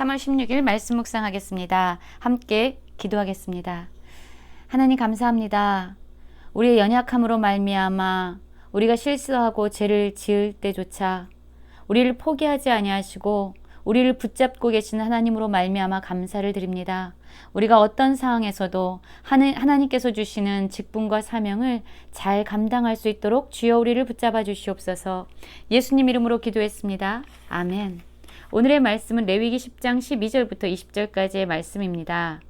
3월 16일 말씀 묵상하겠습니다. 함께 기도하겠습니다. 하나님 감사합니다. 우리의 연약함으로 말미암아 우리가 실수하고 죄를 지을 때조차 우리를 포기하지 아니하시고 우리를 붙잡고 계신 하나님으로 말미암아 감사를 드립니다. 우리가 어떤 상황에서도 하나님께서 주시는 직분과 사명을 잘 감당할 수 있도록 주여 우리를 붙잡아 주시옵소서. 예수님 이름으로 기도했습니다. 아멘. 오늘의 말씀은 레위기 10장 12절부터 20절까지의 말씀입니다.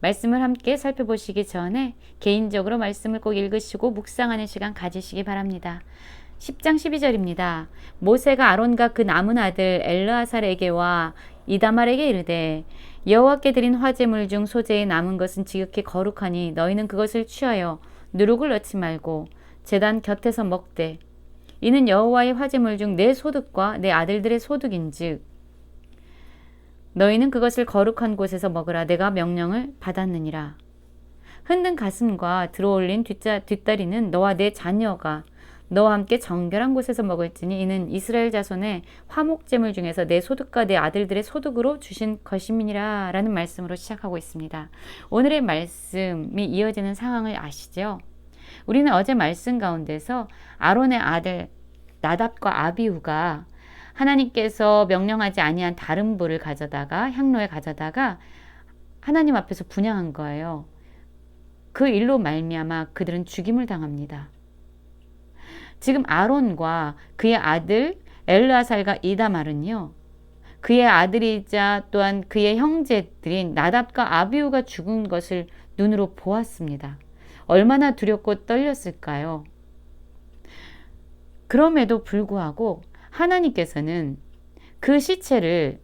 말씀을 함께 살펴보시기 전에 개인적으로 말씀을 꼭 읽으시고 묵상하는 시간 가지시기 바랍니다. 10장 12절입니다. 모세가 아론과 그 남은 아들 엘르아살에게와 이다말에게 이르되 여호와께 드린 화제물 중 소재에 남은 것은 지극히 거룩하니 너희는 그것을 취하여 누룩을 넣지 말고 제단 곁에서 먹되 이는 여호와의 화제물 중 내 소득과 내 아들들의 소득인즉 너희는 그것을 거룩한 곳에서 먹으라 내가 명령을 받았느니라 흔든 가슴과 들어올린 뒷자, 뒷다리는 너와 내 자녀가 너와 함께 정결한 곳에서 먹을지니 이는 이스라엘 자손의 화목제물 중에서 내 소득과 내 아들들의 소득으로 주신 것임이니라 라는 말씀으로 시작하고 있습니다. 오늘의 말씀이 이어지는 상황을 아시죠? 우리는 어제 말씀 가운데서 아론의 아들 나답과 아비우가 하나님께서 명령하지 아니한 다른 불을 가져다가 향로에 가져다가 하나님 앞에서 분양한 거예요. 그 일로 말미암아 그들은 죽임을 당합니다. 지금 아론과 그의 아들 엘르아살과 이다말은요. 그의 아들이자 또한 그의 형제들인 나답과 아비우가 죽은 것을 눈으로 보았습니다. 얼마나 두렵고 떨렸을까요? 그럼에도 불구하고 하나님께서는 그 시체를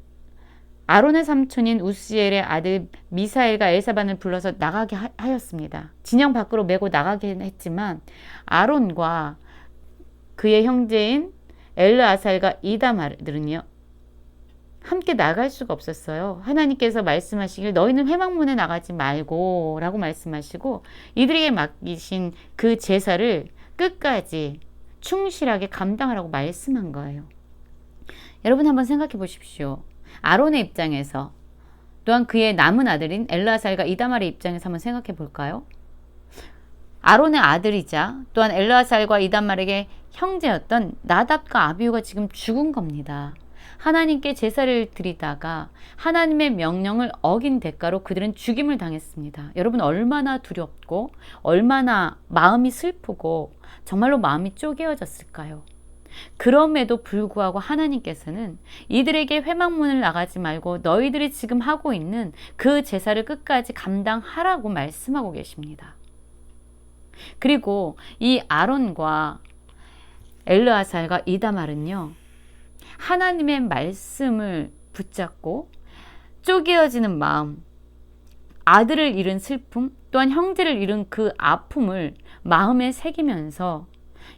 아론의 삼촌인 우스엘의 아들 미사엘과 엘사반을 불러서 나가게 하였습니다. 진영 밖으로 메고 나가긴 했지만 아론과 그의 형제인 엘르아살과 이다말들은요. 함께 나갈 수가 없었어요. 하나님께서 말씀하시길 너희는 회막문에 나가지 말고 라고 말씀하시고 이들에게 맡기신 그 제사를 끝까지 충실하게 감당하라고 말씀한 거예요. 여러분 한번 생각해 보십시오. 아론의 입장에서 또한 그의 남은 아들인 엘라살과 이다말의 입장에서 한번 생각해 볼까요? 아론의 아들이자 또한 엘라살과 이단말에게 형제였던 나답과 아비우가 지금 죽은 겁니다. 하나님께 제사를 드리다가 하나님의 명령을 어긴 대가로 그들은 죽임을 당했습니다. 여러분 얼마나 두렵고 얼마나 마음이 슬프고 정말로 마음이 쪼개어졌을까요? 그럼에도 불구하고 하나님께서는 이들에게 회막문을 나가지 말고 너희들이 지금 하고 있는 그 제사를 끝까지 감당하라고 말씀하고 계십니다. 그리고 이 아론과 엘르아살과 이다말은요. 하나님의 말씀을 붙잡고 쪼개어지는 마음, 아들을 잃은 슬픔, 또한 형제를 잃은 그 아픔을 마음에 새기면서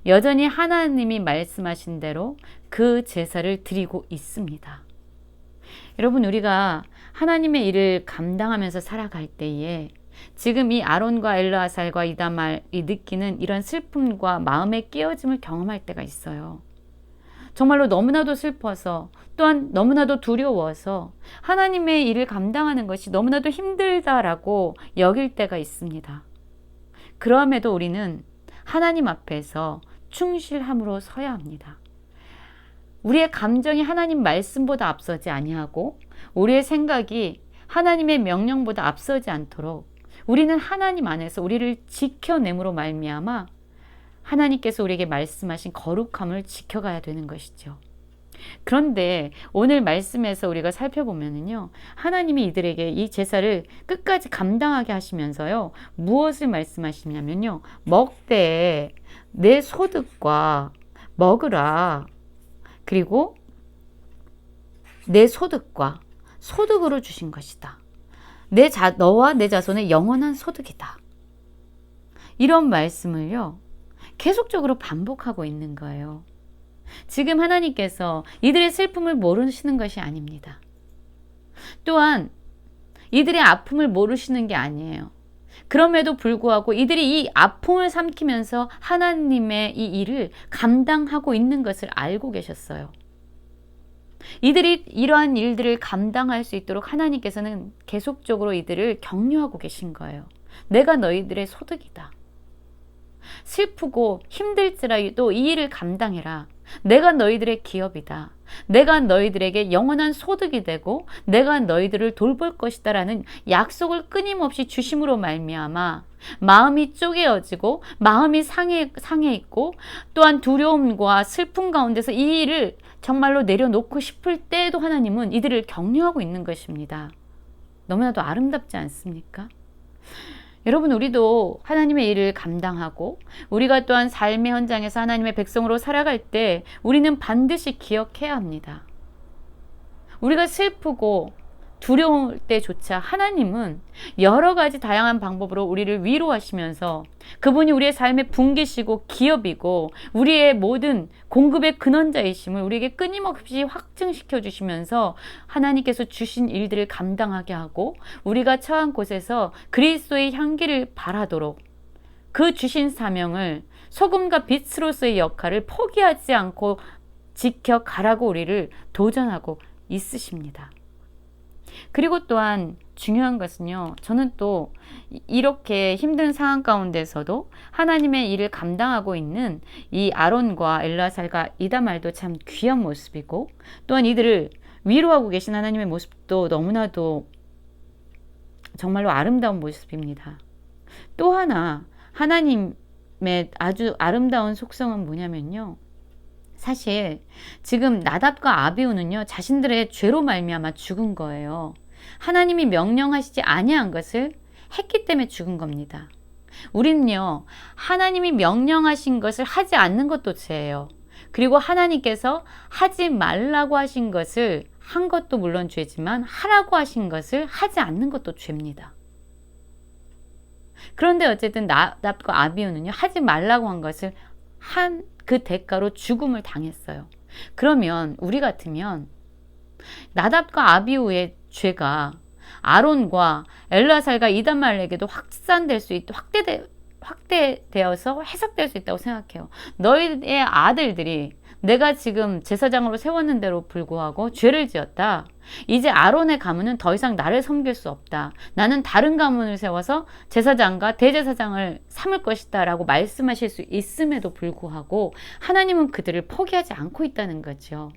여전히 하나님이 말씀하신 대로 그 제사를 드리고 있습니다. 여러분, 우리가 하나님의 일을 감당하면서 살아갈 때에 지금 이 아론과 엘르아살과 이다말이 느끼는 이런 슬픔과 마음의 깨어짐을 경험할 때가 있어요. 정말로 너무나도 슬퍼서 또한 너무나도 두려워서 하나님의 일을 감당하는 것이 너무나도 힘들다라고 여길 때가 있습니다. 그럼에도 우리는 하나님 앞에서 충실함으로 서야 합니다. 우리의 감정이 하나님 말씀보다 앞서지 아니하고 우리의 생각이 하나님의 명령보다 앞서지 않도록 우리는 하나님 안에서 우리를 지켜냄으로 말미암아 하나님께서 우리에게 말씀하신 거룩함을 지켜가야 되는 것이죠. 그런데 오늘 말씀에서 우리가 살펴보면요. 하나님이 이들에게 이 제사를 끝까지 감당하게 하시면서요. 무엇을 말씀하시냐면요. 먹되 내 소득과 먹으라. 그리고 내 소득과 소득으로 주신 것이다. 내 자, 너와 내 자손의 영원한 소득이다. 이런 말씀을요, 계속적으로 반복하고 있는 거예요. 지금 하나님께서 이들의 슬픔을 모르시는 것이 아닙니다. 또한 이들의 아픔을 모르시는 게 아니에요. 그럼에도 불구하고 이들이 이 아픔을 삼키면서 하나님의 이 일을 감당하고 있는 것을 알고 계셨어요. 이들이 이러한 일들을 감당할 수 있도록 하나님께서는 계속적으로 이들을 격려하고 계신 거예요. 내가 너희들의 소득이다. 슬프고 힘들지라도 이 일을 감당해라. 내가 너희들의 기업이다. 내가 너희들에게 영원한 소득이 되고 내가 너희들을 돌볼 것이다라는 약속을 끊임없이 주심으로 말미암아 마음이 쪼개어지고 마음이 상해 상해 있고 또한 두려움과 슬픔 가운데서 이 일을 정말로 내려놓고 싶을 때에도 하나님은 이들을 격려하고 있는 것입니다. 너무나도 아름답지 않습니까? 여러분, 우리도 하나님의 일을 감당하고 우리가 또한 삶의 현장에서 하나님의 백성으로 살아갈 때 우리는 반드시 기억해야 합니다. 우리가 슬프고 두려울 때조차 하나님은 여러 가지 다양한 방법으로 우리를 위로하시면서 그분이 우리의 삶의 분기시고 기업이고 우리의 모든 공급의 근원자이심을 우리에게 끊임없이 확증시켜 주시면서 하나님께서 주신 일들을 감당하게 하고 우리가 처한 곳에서 그리스도의 향기를 바라도록 그 주신 사명을 소금과 빛으로서의 역할을 포기하지 않고 지켜가라고 우리를 도전하고 있으십니다. 그리고 또한 중요한 것은요, 저는 또 이렇게 힘든 상황 가운데서도 하나님의 일을 감당하고 있는 이 아론과 엘라살과 이다말도 참 귀한 모습이고, 또한 이들을 위로하고 계신 하나님의 모습도 너무나도 정말로 아름다운 모습입니다. 또 하나, 하나님의 아주 아름다운 속성은 뭐냐면요. 사실 지금 나답과 아비우는요 자신들의 죄로 말미암아 죽은 거예요. 하나님이 명령하시지 아니한 것을 했기 때문에 죽은 겁니다. 우리는요 하나님이 명령하신 것을 하지 않는 것도 죄예요. 그리고 하나님께서 하지 말라고 하신 것을 한 것도 물론 죄지만 하라고 하신 것을 하지 않는 것도 죄입니다. 그런데 어쨌든 나답과 아비우는요 하지 말라고 한 것을 한 그 대가로 죽음을 당했어요. 그러면 우리 같으면 나답과 아비우의 죄가 아론과 엘라살과 이단말에게도 확산될 수 있고 확대되, 확대되어서 해석될 수 있다고 생각해요. 너희의 아들들이 내가 지금 제사장으로 세웠는 대로 불구하고 죄를 지었다. 이제 아론의 가문은 더 이상 나를 섬길 수 없다. 나는 다른 가문을 세워서 제사장과 대제사장을 삼을 것이다. 라고 말씀하실 수 있음에도 불구하고 하나님은 그들을 포기하지 않고 있다는 거죠.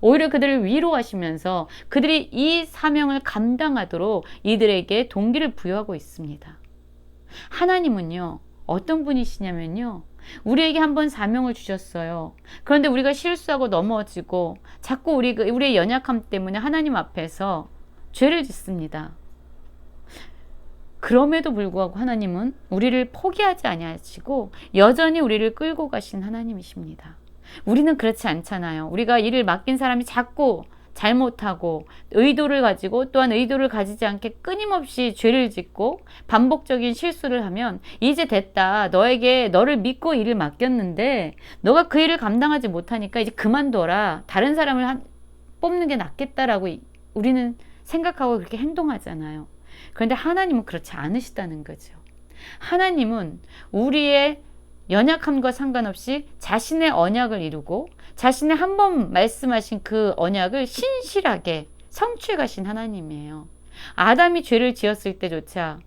오히려 그들을 위로하시면서 그들이 이 사명을 감당하도록 이들에게 동기를 부여하고 있습니다. 하나님은요, 어떤 분이시냐면요, 우리에게 한번 사명을 주셨어요. 그런데 우리가 실수하고 넘어지고 자꾸 우리 우리의 연약함 때문에 하나님 앞에서 죄를 짓습니다. 그럼에도 불구하고 하나님은 우리를 포기하지 아니하시고 여전히 우리를 끌고 가신 하나님이십니다. 우리는 그렇지 않잖아요. 우리가 일을 맡긴 사람이 자꾸 잘못하고 의도를 가지고 또한 의도를 가지지 않게 끊임없이 죄를 짓고 반복적인 실수를 하면 이제 됐다. 너에게 너를 믿고 일을 맡겼는데 너가 그 일을 감당하지 못하니까 이제 그만둬라. 다른 사람을 한, 뽑는 게 낫겠다라고 우리는 생각하고 그렇게 행동하잖아요. 그런데 하나님은 그렇지 않으시다는 거죠. 하나님은 우리의 연약함과 상관없이 자신의 언약을 이루고 자신의 한 번 말씀하신 그 언약을 신실하게 성취해 가신 하나님이에요. 아담이 죄를 지었을 때조차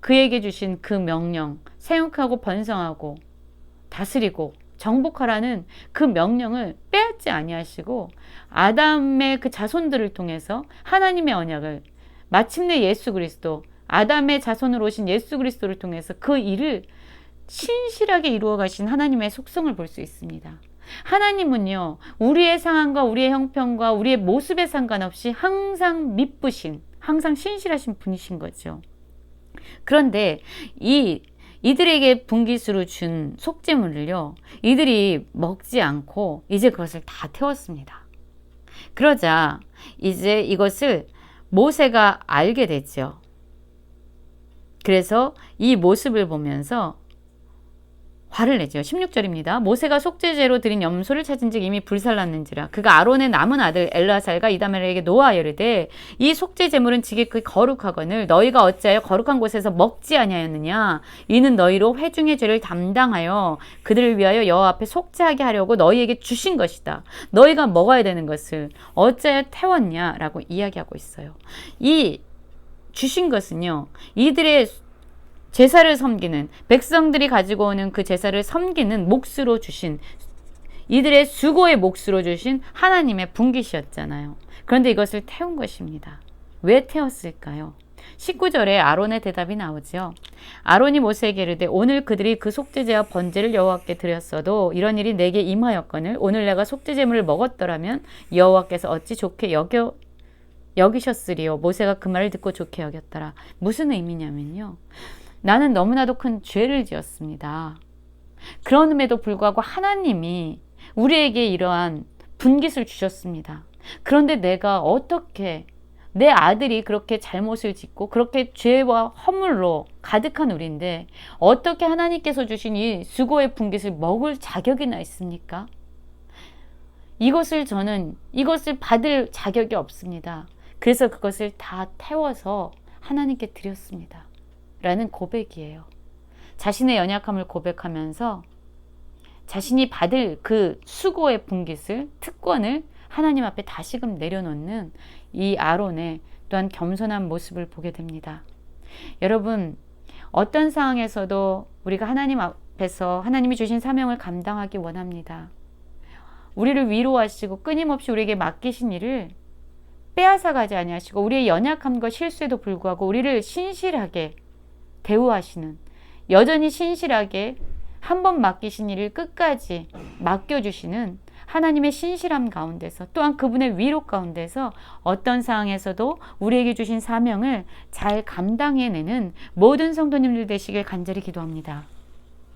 그에게 주신 그 명령, 생육하고 번성하고 다스리고 정복하라는 그 명령을 빼앗지 아니하시고 아담의 그 자손들을 통해서 하나님의 언약을 마침내 예수 그리스도 아담의 자손으로 오신 예수 그리스도를 통해서 그 일을 신실하게 이루어 가신 하나님의 속성을 볼 수 있습니다. 하나님은요, 우리의 상황과 우리의 형편과 우리의 모습에 상관없이 항상 미쁘신, 항상 신실하신 분이신 거죠. 그런데 이 이들에게 분기수로 준 속죄물을요, 이들이 먹지 않고 이제 그것을 다 태웠습니다. 그러자 이제 이것을 모세가 알게 됐죠. 그래서 이 모습을 보면서 화를 내죠. 16절입니다. 모세가 속죄제로 드린 염소를 찾은즉 이미 불살랐는지라 그가 아론의 남은 아들 엘라살과 이다멜에게 노하여 이르되 이 속죄 제물은 지극히 거룩하거늘 너희가 어찌하여 거룩한 곳에서 먹지 아니하였느냐 이는 너희로 회중의 죄를 담당하여 그들을 위하여 여호와 앞에 속죄하게 하려고 너희에게 주신 것이다. 너희가 먹어야 되는 것을 어찌하여 태웠냐라고 이야기하고 있어요. 이 주신 것은요. 이들의 제사를 섬기는 백성들이 가지고 오는 그 제사를 섬기는 몫으로 주신 이들의 수고의 몫으로 주신 하나님의 분깃이었잖아요. 그런데 이것을 태운 것입니다. 왜 태웠을까요? 19절에 아론의 대답이 나오죠. 아론이 모세에게 이르되 오늘 그들이 그 속죄제와 번제를 여호와께 드렸어도 이런 일이 내게 임하였거늘 오늘 내가 속죄제물을 먹었더라면 여호와께서 어찌 좋게 여겨 여기셨으리요 모세가 그 말을 듣고 좋게 여겼더라. 무슨 의미냐면요. 나는 너무나도 큰 죄를 지었습니다. 그럼에도 불구하고 하나님이 우리에게 이러한 분깃을 주셨습니다. 그런데 내가 어떻게 내 아들이 그렇게 잘못을 짓고 그렇게 죄와 허물로 가득한 우리인데 어떻게 하나님께서 주신 이 수고의 분깃을 먹을 자격이나 있습니까? 이것을 저는 이것을 받을 자격이 없습니다. 그래서 그것을 다 태워서 하나님께 드렸습니다. 라는 고백이에요. 자신의 연약함을 고백하면서 자신이 받을 그 수고의 분깃을, 특권을 하나님 앞에 다시금 내려놓는 이 아론의 또한 겸손한 모습을 보게 됩니다. 여러분, 어떤 상황에서도 우리가 하나님 앞에서 하나님이 주신 사명을 감당하기 원합니다. 우리를 위로하시고 끊임없이 우리에게 맡기신 일을 빼앗아 가지 아니하시고 우리의 연약함과 실수에도 불구하고 우리를 신실하게 대우하시는 여전히 신실하게 한 번 맡기신 일을 끝까지 맡겨주시는 하나님의 신실함 가운데서 또한 그분의 위로 가운데서 어떤 상황에서도 우리에게 주신 사명을 잘 감당해내는 모든 성도님들 되시길 간절히 기도합니다.